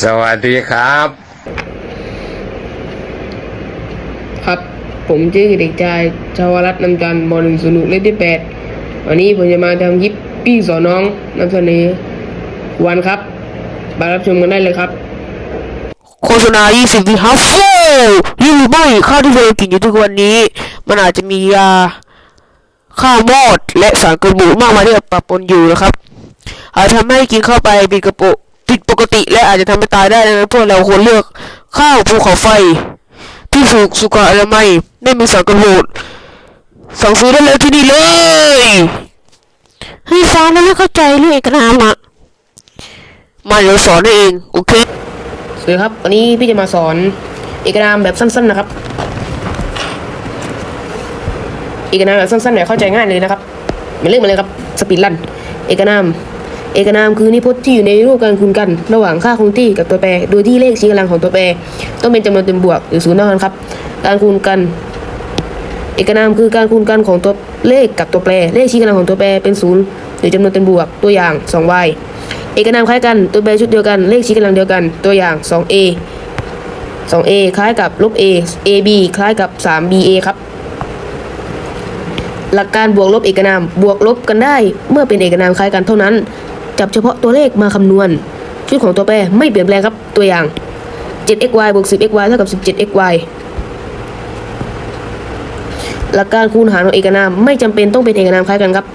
สวัสดีครับ ครับผมชื่อเด็กชายชาวรัตน์นำจันทร์มหนึ่งศูนย์เลขที่แปดวันนี้ผมจะมาทำคลิปพี่สอนน้องนำเสนอวันครับมารับชมกันได้เลยครับ โฆษณา 20 วิฮัฟฟูนี่รู้ไหมข้าวที่เรากินอยู่ทุกวันนี้ มันอาจจะมียาข้าวมอดและสารกันบูดมากมายที่ปะปนอยู่นะครับอาจทำให้กินเข้าไปผิดกระปุผิด ปกติและอาจจะทำให้ตายได้ดังนั้นพวกเราควรเลือกข้าวภูเขาไฟ ที่ถูกสุขอนามัยไม่มีสารกันบูดสั่งซื้อได้เลยที่นี่เลยให้ฟังแล้วไม่เข้าใจเรื่องเอกนามอะมาเดี๋ยวสอนให้เองโอเคสวัสดีครับวันนี้พี่จะมาสอนเอกนามแบบสั้นๆนะครับเอกนามแบบสั้นๆแบบเข้าใจง่ายเลยนะครับมาเรื่องมาเลยครับสปีดลันเอกนาม เอกนามคือนิพจน์ที่อยู่ในรูปการคูณกัน ระหว่างค่าคงที่กับตัวแปร โดยที่เลขชี้กำลังของตัวแปร ต้องเป็นจำนวนเต็มบวกหรือศูนย์เท่านั้นครับ การคูณกัน เอกนามคือการคูณกันของตัวเลขกับตัวแปร เลขชี้กำลังของตัวแปรเป็นศูนย์หรือจำนวนเต็มบวกตัวอย่าง 2y เอกนามคล้ายกันตัวแปรชุดเดียวกันเลขชี้กำลังเดียวกันตัวอย่าง 2a 2a คล้ายกับลบ a ab คล้ายกับ 3ba ครับ หลักการบวกลบเอกนามบวกลบกันได้ เมื่อเป็นเอกนามคล้ายกันเท่านั้น จับเฉพาะตัวเลขมาคำนวณ ชุดของตัวแปรไม่เปลี่ยนแปลงครับตัวอย่าง 7xy บวก 10xy เท่ากับ 17xy หลักการคูณหารของเอกนามไม่จำเป็นต้องเป็นเอกนามคล้ายกันครับ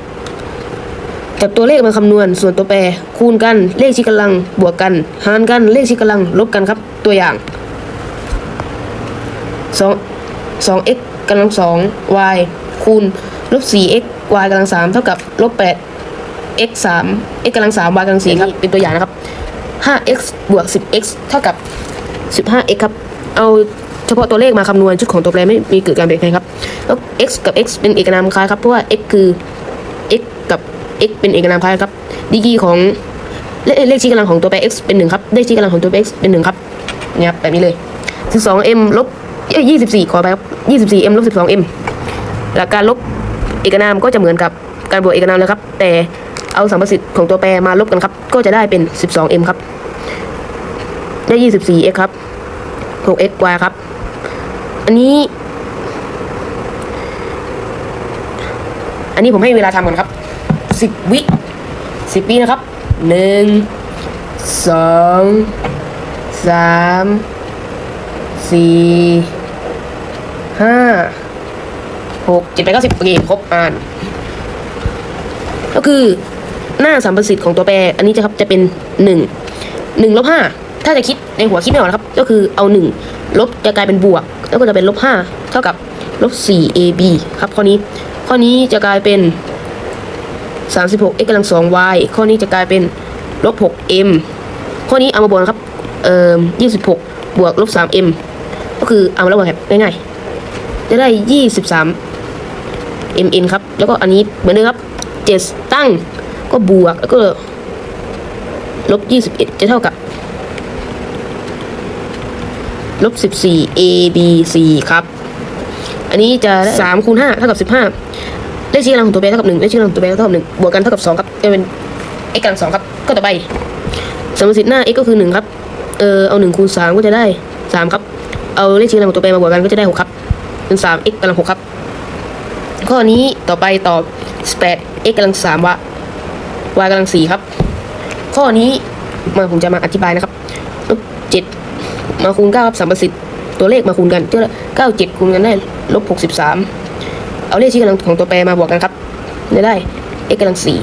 จับตัวเลขมาคำนวณ ส่วนตัวแปร คูณกันเลขชี้กำลัง บวกกัน หารกันเลขชี้กำลัง ลบกันครับ ตัวอย่าง2 2x กำลัง2 y คูณลบ 4x y กำลัง3เท่ากับลบ8 x 3 x กำลัง3 y กำลัง4ครับ เป็นตัวอย่างนะครับ 5x บวก 10x เท่ากับ 15x ครับ เอาเฉพาะตัวเลขมาคำนวณชุดของตัวแปรไม่มีเกิดการเปลี่ยนแปลงครับ แล้ว x กับ x เป็นเอกนามคล้ายครับ เพราะว่า x คือ x กับ x เป็นเอกนามคล้ายครับ ดีกรีของเลเลขชี้กำลังของตัวแปร x เป็นหนึ่งครับ เลขชี้กำลังของตัวแปร x เป็นหนึ่งครับเนี่ยครับแบบนี้เลย 12m ลบเอ้ย24 ขอไปครับ 24m ลบ 12m หลักการลบเอกนามก็จะเหมือนกับการบวกเอกนามเลยครับ แต่ เอาสัมประสิทธิ์ของตัวแปรมาลบกันครับ ก็จะได้เป็น 12m ครับ ได้ 24x ครับ 6xy ครับ อันนี้ อันนี้ผมให้เวลาทำก่อนครับ 10 วิ 10 วินะครับ 1 2 3สี่ห้าหกเจ็ดแปดเก้าสิบโอเคครบอ่านก็คือ หน้าสัมประสิทธิ์ของตัวแปร อันนี้จะครับจะเป็นหนึ่งหนึ่งลบห้าถ้าจะคิดในหัวคิดไม่ออกนะครับ ก็คือเอาหนึ่งลบจะกลายเป็นบวก แล้วก็จะเป็นลบห้าเท่ากับลบสี่ ab ครับข้อนี้ ข้อนี้จะกลายเป็นสามสิบหก x กำลังสอง y ข้อนี้จะกลายเป็นลบหก m ข้อนี้เอามาบวกครับเอ่อยี่สิบหกบวกลบสาม m ก็คือเอามาแล้วบวกครับง่ายๆ จะได้ยี่สิบสาม mn ครับ แล้วก็อันนี้เหมือนเดิมครับเจ็ดตั้ง ก็บวกแล้วก็ลบยี่สิบเอ็ดจะเท่ากับลบสิบสี่ abc ครับ อันนี้จะสามคูณห้าเท่ากับสิบห้าเลขชี้กำลังของตัวแปรเท่ากับหนึ่งเลขชี้กำลังของตัวแปรเท่ากับหนึ่งบวกกันเท่ากับสองครับจะเป็น x กำลังสองครับ ก็ต่อไปสมมติหน้า x ก็คือหนึ่งครับ เออเอาหนึ่งคูณสามก็จะได้สามครับ เอาเลขชี้กำลังของตัวแปรมาบวกกันก็จะได้หกครับ เป็นสาม x กำลังหกครับ ข้อนี้ต่อไปตอบแปด x กำลังสามวะ y กำลังสี่ครับ ข้อนี้มาผมจะมาอธิบายนะครับลบเจ็ดมาคูณเก้าครับสามประสิทธิ์ตัวเลขมาคูณกันเท่าเก้าเจ็ดคูณกันได้ลบหกสิบสามเอาเลขชี้กำลังของตัวแปรมาบวกกันครับจะได้ x กำลังสี่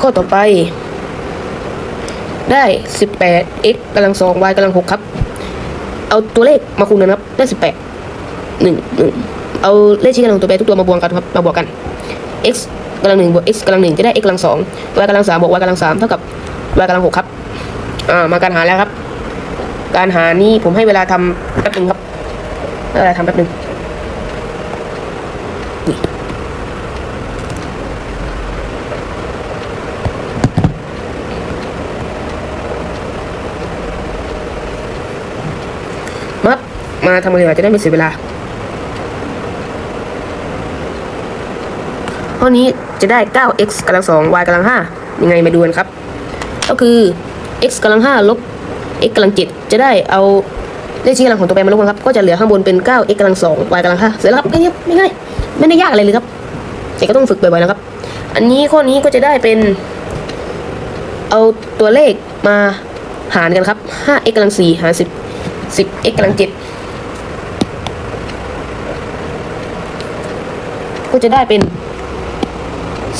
ข้อต่อไป ได้18 x กำลังสอง y กำลังหกครับ เอาตัวเลขมาคูณกันครับ ได้18 1 1เอาเลขชี้กำลังตัวแปรทุกตัวมาบวกกันครับมาบวกกัน x กำลังหนึ่งบวก x กำลังหนึ่งจะได้ x กำลังสอง y กำลังสามบวก y กำลังสามเท่ากับ y กำลังหกครับ อ่า มาการหารแล้วครับ การหารนี้ผมให้เวลาทำแป๊บหนึ่งครับเวลาทำแป๊บหนึงนี่มามาทำเลยจะได้ไม่เสียเวลาข้อนี้ จะได้ 9x กำลัง2 y กำลัง5ยังไงมาดูกันครับ ก็คือ x กำลังห้าลบ x กำลังเจ็ดจะได้เอาเลขชี้กำลังของตัวแปรมาลบกันครับ ก็จะเหลือข้างบนเป็น 9 x กำลังสอง y กำลังห้าเสร็จแล้วครับแค่นี้ไม่ง่ายไม่ได้ยากอะไรเลยครับแต่ก็ต้องฝึกบ่อยๆนะครับ อันนี้ข้อนี้ก็จะได้เป็น เอาตัวเลขมาหารกันครับ 5x กำลังสี่หาร10 10x กำลังเจ็ดก็จะได้เป็น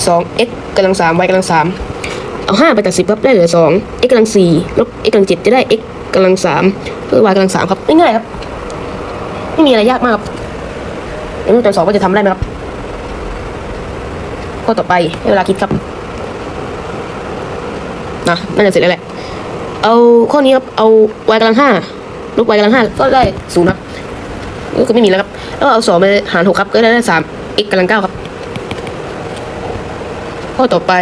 2x กำลัง3 y กำลัง3เอา 5 ไปตัด 10 ครับ ได้เหลือ 2 x กำลัง4ลบ x กำลัง7จะได้ x กำลัง3เพื่อ y กำลัง3ครับ ง่ายๆครับ ไม่มีอะไรยากมากครับเดี๋ยวตอนสองก็จะทำได้ไหมครับ ข้อต่อไปให้เวลาคิดครับนะน่าจะเสร็จแล้วแหละ เอาข้อนี้ครับ เอา y กำลัง5ลบ y กำลัง5ก็ได้ศูนย์ครับก็ไม่มีแล้วครับ แล้วเอาสองไปหาร6ครับ ก็ได้สาม x กำลัง9ครับ ข้อต่อไป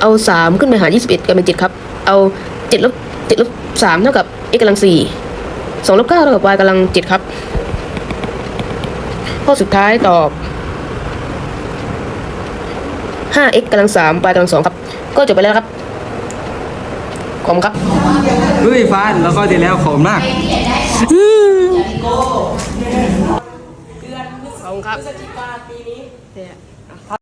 เอาสามขึ้นไปหารยี่สิบเอ็ดกลายเป็นเจ็ดครับ เอาเจ็ดลบเจ็ดลบสามเท่ากับ x กำลังสี่สองลบเก้าเท่ากับ y กำลังเจ็ดครับ ข้อสุดท้ายตอบห้า x กำลังสาม y กำลังสองครับ ก็จบไปแล้วครับ ขอบคุณครับเฮ้ยฟานแล้วก็ดีแล้วขอบคุณมากขอบคุณครับ